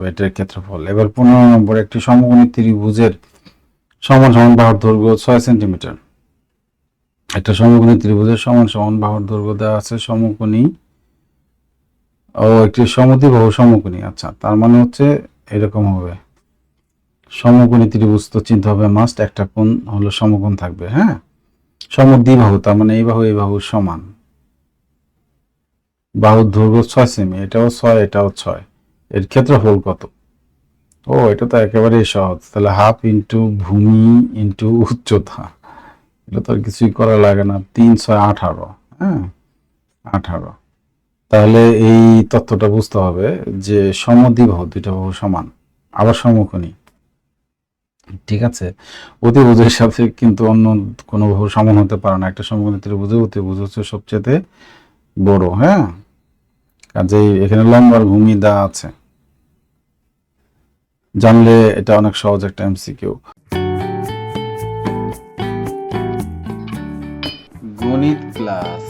এটার ক্ষেত্রফল। এবার পনেরো নম্বর, একটি সমকোণী ত্রিভুজের সমান সমান বাহুর দৈর্ঘ্য ছয় সেন্টিমিটার। একটা সমকোণী ত্রিভুজের সমান সমান বাহুর দৈর্ঘ্য দেওয়া আছে সমকোণী ও একটি সমদ্বিবাহু সমকোণী। আচ্ছা তার মানে হচ্ছে এরকম হবে। সমকোণী ত্রিভুজ তো চিন্তা হবে মাস্ট একটা কোণ হলো সমকোণ থাকবে হ্যাঁ? সমদ্বিবাহু, তার মানে এই বাহু এই বাহু সমান। বাহুর দৈর্ঘ্য ছয় সেমি, এটাও ছয় এটাও ছয়। এর ক্ষেত্রফল কত? ও, এটা তো একেবারেই সহজ। তাহলে হাফ ইন্টু ভূমি ইন্টু উচ্চতা। এটা তো আর কিছুই করা লাগে না। তিন ছয় আঠারো হ্যাঁ? আঠারো। তাহলে এই তথ্যটা বুঝতে হবে যে সমদ্বিবাহু দুইটা বাহু সমান, আবার সমকোণী। ঠিক আছে? অতিভুজের সাথে কিন্তু অন্য কোনো বাহু সমান হতে পারে না। একটা সমকোণী ত্রিভুজে অতিভুজ হচ্ছে সবচেয়ে বড় হ্যাঁ? কাজেই এখানে লম্বার ভূমি দা আছে। জানলে এটা অনেক সহজ একটা এমসিকিউ গণিত ক্লাস।